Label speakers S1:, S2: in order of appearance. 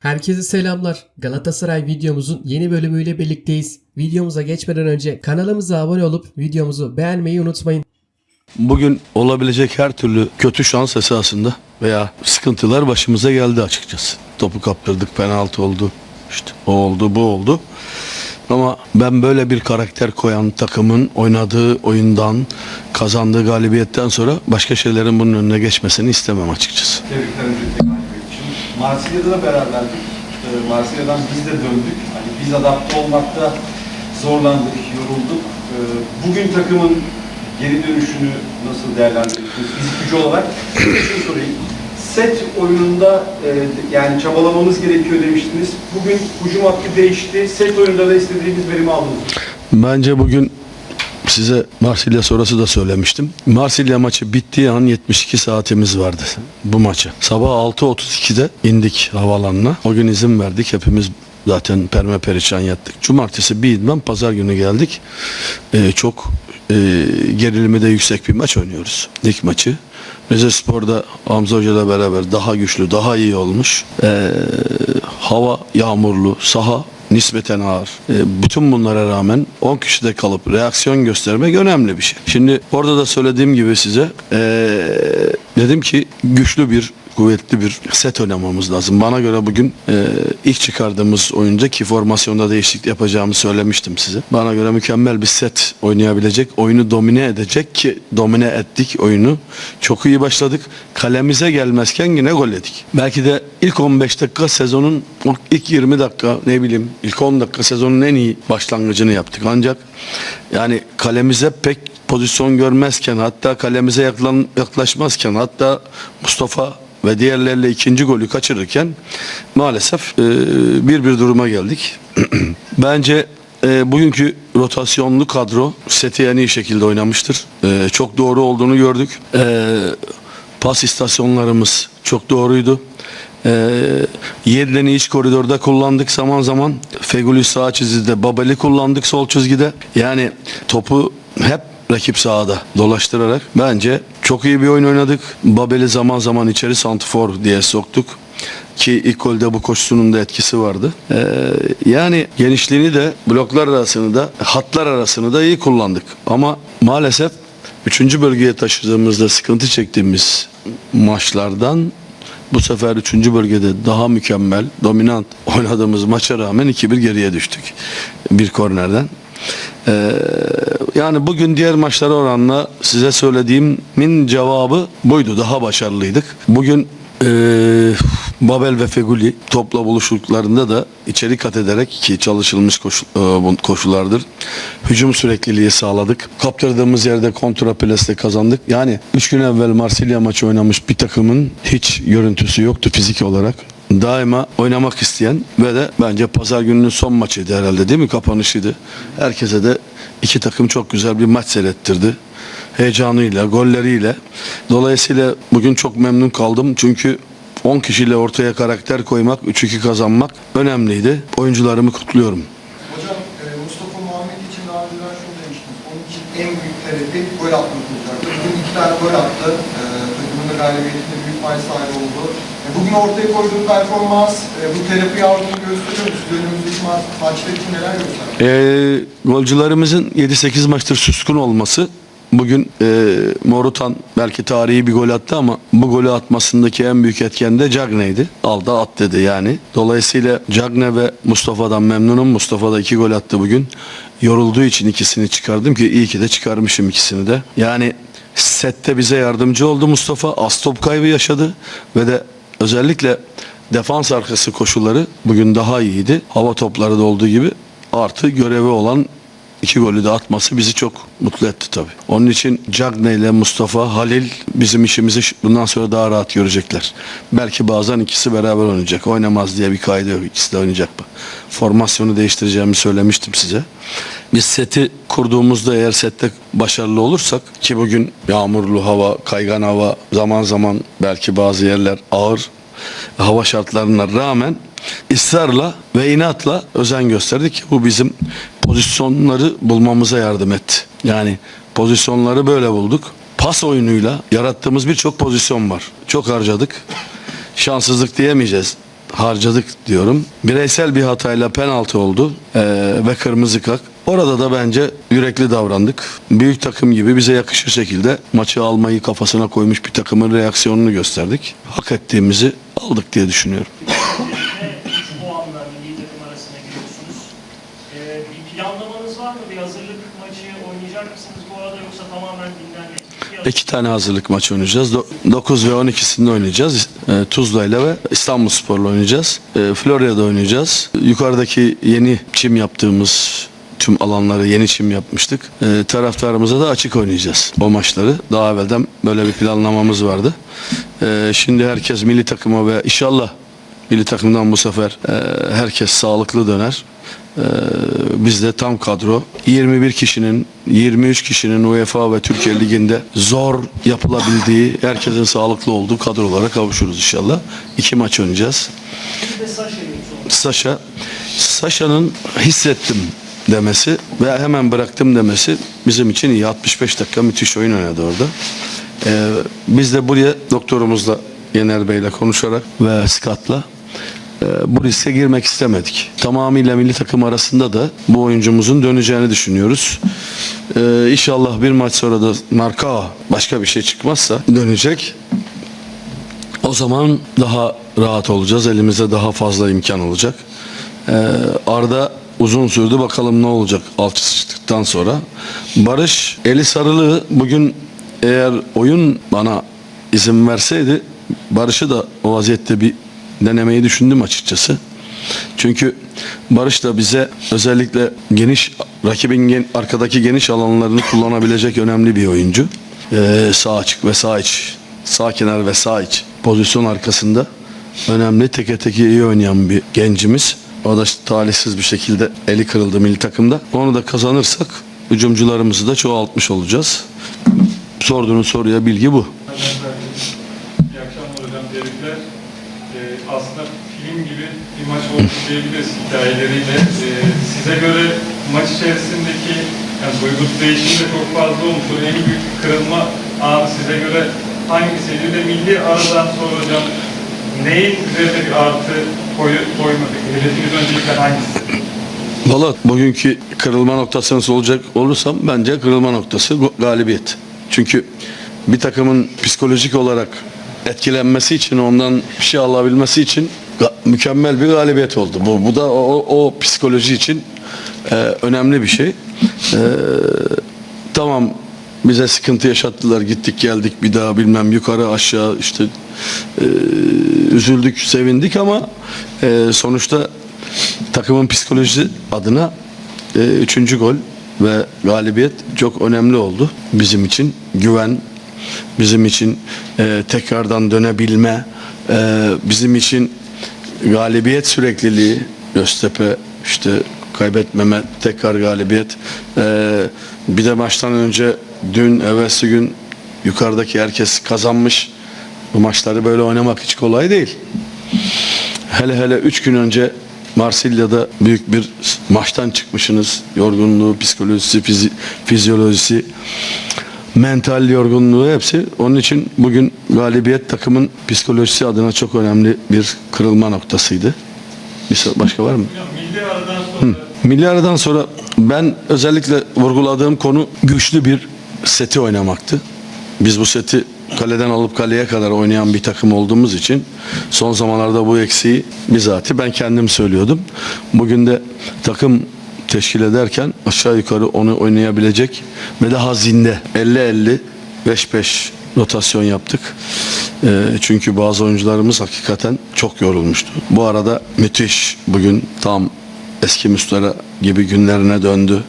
S1: Herkese selamlar. Galatasaray videomuzun yeni bölümüyle birlikteyiz. Videomuza geçmeden önce kanalımıza abone olup videomuzu beğenmeyi unutmayın.
S2: Bugün olabilecek her türlü kötü şans esasında veya sıkıntılar başımıza geldi açıkçası. Topu kaptırdık, penaltı oldu. İşte o oldu, bu oldu. Ama ben böyle bir karakter koyan takımın oynadığı oyundan, kazandığı galibiyetten sonra başka şeylerin bunun önüne geçmesini istemem açıkçası.
S3: Tebrikler. Marsilya'da da beraberdik. Ee, Marsilya'dan biz de döndük. Hani biz adapte olmakta zorlandık, yorulduk. Ee, Bugün takımın geri dönüşünü nasıl değerlendiriyorsunuz fizik gücü olarak? Şunu sorayım. Set oyununda e, yani çabalamamız gerekiyor demiştiniz. Bugün hücum hattı değişti. Set oyununda da istediğimiz verimi aldınız.
S2: Bence bugün size Marsilya sonrası da söylemiştim. Marsilya maçı bittiği an 72 saatimiz vardı bu maça. Sabah 6.32'de indik havalanına. O gün izin verdik. Hepimiz zaten perme perişan yattık. Cumartesi bir idman, pazar günü geldik. Ee, çok e, gerilimi de yüksek bir maç oynuyoruz. Lig maçı. Rize Spor'da Hamza Hoca ile beraber daha güçlü, daha iyi olmuş. Ee, hava yağmurlu, saha nispeten ağır. E, bütün bunlara rağmen 10 kişide kalıp reaksiyon göstermek önemli bir şey. Şimdi orada da söylediğim gibi size e, dedim ki güçlü bir kuvvetli bir set oynamamız lazım. Bana göre bugün e, ilk çıkardığımız oyunca ki formasyonda değişiklik yapacağımı söylemiştim size. Bana göre mükemmel bir set oynayabilecek, oyunu domine edecek ki domine ettik oyunu. Çok iyi başladık. Kalemize gelmezken yine gol yedik. Belki de ilk 15 dakika sezonun ilk 20 dakika ne bileyim ilk 10 dakika sezonun en iyi başlangıcını yaptık. Ancak yani kalemize pek pozisyon görmezken hatta kalemize yaklaşmazken hatta Mustafa ve diğerleriyle ikinci golü kaçırırken maalesef e, bir bir duruma geldik. Bence e, bugünkü rotasyonlu kadro seti en iyi şekilde oynamıştır. E, çok doğru olduğunu gördük. E, pas istasyonlarımız çok doğruydu. E, Yedlen'i iç koridorda kullandık zaman zaman. Feguli sağ çizgide, Babel'i kullandık sol çizgide. Yani topu hep rakip sahada dolaştırarak bence çok iyi bir oyun oynadık. Babel'i zaman zaman içeri santifor diye soktuk ki ilk golde bu koşusunun da etkisi vardı. Ee, yani genişliğini de bloklar arasını da hatlar arasını da iyi kullandık. Ama maalesef üçüncü bölgeye taşıdığımızda sıkıntı çektiğimiz maçlardan bu sefer 3. bölgede daha mükemmel, dominant oynadığımız maça rağmen 2-1 geriye düştük. Bir kornerden. Ee, yani bugün diğer maçlara oranla size söylediğimin cevabı buydu. Daha başarılıydık. Bugün ee, Babel ve Feguli topla buluştuklarında da içeri kat ederek ki çalışılmış koşu- e, koşulardır. Hücum sürekliliği sağladık. Kaptırdığımız yerde kontra plesle kazandık. Yani 3 gün evvel Marsilya maçı oynamış bir takımın hiç görüntüsü yoktu fizik olarak. Daima oynamak isteyen ve de bence pazar gününün son maçıydı herhalde değil mi? Kapanışıydı. Herkese de iki takım çok güzel bir maç seyrettirdi heyecanıyla, golleriyle. Dolayısıyla bugün çok memnun kaldım. Çünkü 10 kişiyle ortaya karakter koymak, 3-2 kazanmak önemliydi. Oyuncularımı kutluyorum.
S4: Hocam e, Mustafa Muhammed için daha önceden şunu demiştiniz. Onun için en büyük talebi gol atmak olacaktı. Bugün iki tane gol attı. E, takımın da galibiyetinde büyük pay sahibi oldu. E, bugün ortaya koyduğu performans e, bu terapi aldığını gösteriyor mu? Siz önümüzdeki ma maçlar için neler gösterdi?
S2: Ee, golcülerimizin 7-8 maçtır suskun olması bugün e, Morutan belki tarihi bir gol attı ama bu golü atmasındaki en büyük etken de Cagne'ydi. Al da at dedi yani. Dolayısıyla Cagne ve Mustafa'dan memnunum. Mustafa da iki gol attı bugün. Yorulduğu için ikisini çıkardım ki iyi ki de çıkarmışım ikisini de. Yani sette bize yardımcı oldu Mustafa. Az top kaybı yaşadı ve de özellikle defans arkası koşuları bugün daha iyiydi. Hava topları da olduğu gibi artı görevi olan iki golü de atması bizi çok mutlu etti tabii. Onun için Cagne ile Mustafa, Halil bizim işimizi bundan sonra daha rahat görecekler. Belki bazen ikisi beraber oynayacak. Oynamaz diye bir kaydı yok. İkisi de oynayacak mı? Formasyonu değiştireceğimi söylemiştim size. Biz seti kurduğumuzda eğer sette başarılı olursak ki bugün yağmurlu hava, kaygan hava, zaman zaman belki bazı yerler ağır hava şartlarına rağmen ısrarla ve inatla özen gösterdik. Bu bizim pozisyonları bulmamıza yardım etti. Yani pozisyonları böyle bulduk. Pas oyunuyla yarattığımız birçok pozisyon var. Çok harcadık. Şanssızlık diyemeyeceğiz. harcadık diyorum. Bireysel bir hatayla penaltı oldu ee, ve kırmızı kart. Orada da bence yürekli davrandık. Büyük takım gibi bize yakışır şekilde maçı almayı kafasına koymuş bir takımın reaksiyonunu gösterdik. Hak ettiğimizi aldık diye düşünüyorum.
S5: Ve 3 puanla milli takım arasına giriyorsunuz. Ee, bir planlamanız var mı? Bir hazırlık maçı oynayacak mısınız bu arada yoksa tamamen dinlenmek?
S2: İki tane hazırlık maçı oynayacağız. 9 ve 12'sinde oynayacağız. E, Tuzla ile ve İstanbul Spor'la oynayacağız. E, Florya'da oynayacağız. Yukarıdaki yeni çim yaptığımız tüm alanları yeni çim yapmıştık. E, taraftarımıza da açık oynayacağız o maçları. Daha evvelden böyle bir planlamamız vardı. E, şimdi herkes milli takıma ve inşallah milli takımdan bu sefer e, herkes sağlıklı döner. E, biz de tam kadro 21 kişinin 23 kişinin UEFA ve Türkiye Ligi'nde zor yapılabildiği herkesin sağlıklı olduğu kadrolara kavuşuruz inşallah. İki maç oynayacağız. Saşa Saşa'nın hissettim demesi ve hemen bıraktım demesi bizim için iyi. 65 dakika müthiş oyun oynadı orada. Ee, biz de buraya doktorumuzla Yener Bey'le konuşarak ve Scott'la e, bu riske girmek istemedik. Tamamıyla milli takım arasında da bu oyuncumuzun döneceğini düşünüyoruz. Ee, inşallah bir maç sonra da marka başka bir şey çıkmazsa dönecek. O zaman daha rahat olacağız. Elimizde daha fazla imkan olacak. Ee, Arda uzun sürdü. Bakalım ne olacak alçıştıktan sonra. Barış eli sarılı bugün eğer oyun bana izin verseydi Barış'ı da o vaziyette bir denemeyi düşündüm açıkçası. Çünkü Barış da bize özellikle geniş rakibin gen- arkadaki geniş alanlarını kullanabilecek önemli bir oyuncu. Ee, sağ açık ve sağ iç, sağ kenar ve sağ iç pozisyon arkasında önemli teke teke iyi oynayan bir gencimiz. O da talihsiz bir şekilde eli kırıldı milli takımda. Onu da kazanırsak hücumcularımızı da çoğaltmış olacağız. Sorduğunuz soruya bilgi bu.
S6: İyi akşamlar hocam, tebrikler. Ee, aslında film gibi bir maç oldu diyebiliriz hikayeleriyle. Ee, size göre maç içerisindeki yani duygusal değişim de çok fazla olmuş. O en büyük kırılma anı size göre hangisiydi? Ve milli aradan sonra hocam neyin üzerine bir artı koy, koymak? Hedefiniz öncelikle hangisi?
S2: Valla bugünkü kırılma noktasını soracak olursam bence kırılma noktası galibiyet. Çünkü bir takımın psikolojik olarak etkilenmesi için ondan bir şey alabilmesi için mükemmel bir galibiyet oldu. Bu, bu da o, o- psikoloji için e, önemli bir şey. E, tamam bize sıkıntı yaşattılar gittik geldik bir daha bilmem yukarı aşağı işte e, üzüldük sevindik ama e, sonuçta takımın psikolojisi adına e, üçüncü gol ve galibiyet çok önemli oldu bizim için güven bizim için e, tekrardan dönebilme e, bizim için galibiyet sürekliliği Göztepe işte kaybetmeme tekrar galibiyet. E, bir de maçtan önce dün evvelsi gün yukarıdaki herkes kazanmış. Bu maçları böyle oynamak hiç kolay değil. Hele hele 3 gün önce Marsilya'da büyük bir maçtan çıkmışsınız. Yorgunluğu, psikolojisi, fizi- fizyolojisi, mental yorgunluğu hepsi. Onun için bugün galibiyet takımın psikolojisi adına çok önemli bir kırılma noktasıydı. Bir başka var mı?
S6: Hocam milli aradan sonra
S2: Milli aradan sonra ben özellikle vurguladığım konu güçlü bir seti oynamaktı. Biz bu seti kaleden alıp kaleye kadar oynayan bir takım olduğumuz için son zamanlarda bu eksiği bizatihi ben kendim söylüyordum. Bugün de takım teşkil ederken aşağı yukarı onu oynayabilecek ve daha zinde 50-50 5-5 rotasyon yaptık. Ee, çünkü bazı oyuncularımız hakikaten çok yorulmuştu. Bu arada müthiş bugün tam eski Müslera gibi günlerine döndü.